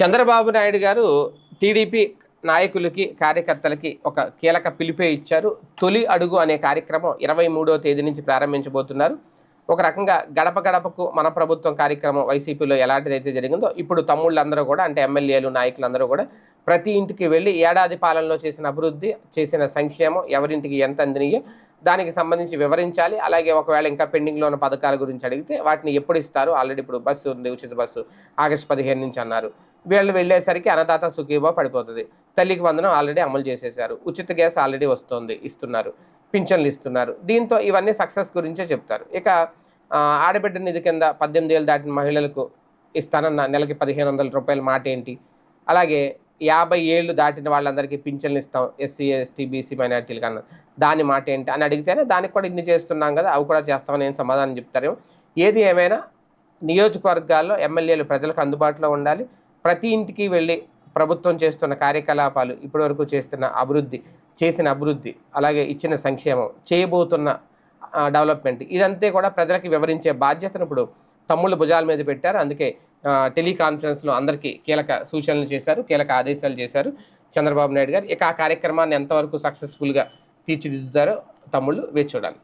చంద్రబాబు నాయుడు గారు టీడీపీ నాయకులకి కార్యకర్తలకి ఒక కీలక పిలిపే ఇచ్చారు. తొలి అడుగు అనే కార్యక్రమం ఇరవై మూడో తేదీ నుంచి ప్రారంభించబోతున్నారు. ఒక రకంగా గడప గడపకు మన ప్రభుత్వం కార్యక్రమం వైసీపీలో ఎలాంటిదైతే జరిగిందో ఇప్పుడు తమ్ముళ్ళందరూ కూడా అంటే ఎమ్మెల్యేలు నాయకులందరూ కూడా ప్రతి ఇంటికి వెళ్ళి ఏడాది పాలనలో చేసిన అభివృద్ధి చేసిన సంక్షేమం ఎవరింటికి ఎంత అందినయో దానికి సంబంధించి వివరించాలి. అలాగే ఒకవేళ ఇంకా పెండింగ్లో ఉన్న పథకాల గురించి అడిగితే వాటిని ఎప్పుడు ఇస్తారు? ఆల్రెడీ ఇప్పుడు బస్సు ఉంది ఉచిత బస్సు ఆగస్టు పదిహేను నుంచి అన్నారు. వీళ్ళు వెళ్ళేసరికి అన్నదాత సుఖీభా పడిపోతుంది. తల్లికి వందనం ఆల్రెడీ అమలు చేసేశారు. ఉచిత గ్యాస్ ఆల్రెడీ వస్తుంది ఇస్తున్నారు పింఛన్లు ఇస్తున్నారు. దీంతో ఇవన్నీ సక్సెస్ గురించే చెప్తారు. ఇక ఆడబిడ్డ నిధి కింద పద్దెనిమిది ఏళ్ళు దాటిన మహిళలకు ఇస్తానన్న నెలకి పదిహేను వందల రూపాయల మాట ఏంటి? అలాగే యాభై ఏళ్ళు దాటిన వాళ్ళందరికీ పింఛన్లు ఇస్తాం ఎస్సీ ఎస్టీ బీసీ మైనార్టీలు కన్నా. దాని మాట ఏంటి? అని అడిగితేనే దానికి కూడా ఇన్ని చేస్తున్నాం కదా అవి కూడా చేస్తామని ఏం సమాధానం చెప్తారేమో. ఏది ఏమైనా నియోజకవర్గాల్లో ఎమ్మెల్యేలు ప్రజలకు అందుబాటులో ఉండాలి. ప్రతి ఇంటికి వెళ్ళి ప్రభుత్వం చేస్తున్న కార్యకలాపాలు ఇప్పటివరకు చేస్తున్న అభివృద్ధి చేసిన అభివృద్ధి అలాగే ఇచ్చిన సంక్షేమం చేయబోతున్న డెవలప్మెంట్ ఇదంతే కూడా ప్రజలకి వివరించే బాధ్యతను ఇప్పుడు తమ్ముళ్ళు భుజాల మీద పెట్టారు. అందుకే టెలికాన్ఫరెన్స్లో అందరికీ కీలక సూచనలు చేశారు కీలక ఆదేశాలు చేశారు చంద్రబాబు నాయుడు గారు. ఇక ఆ కార్యక్రమాన్ని ఎంతవరకు సక్సెస్ఫుల్గా తీర్చిదిద్దుతారో తమ్ముళ్ళు వేచి చూడాలి.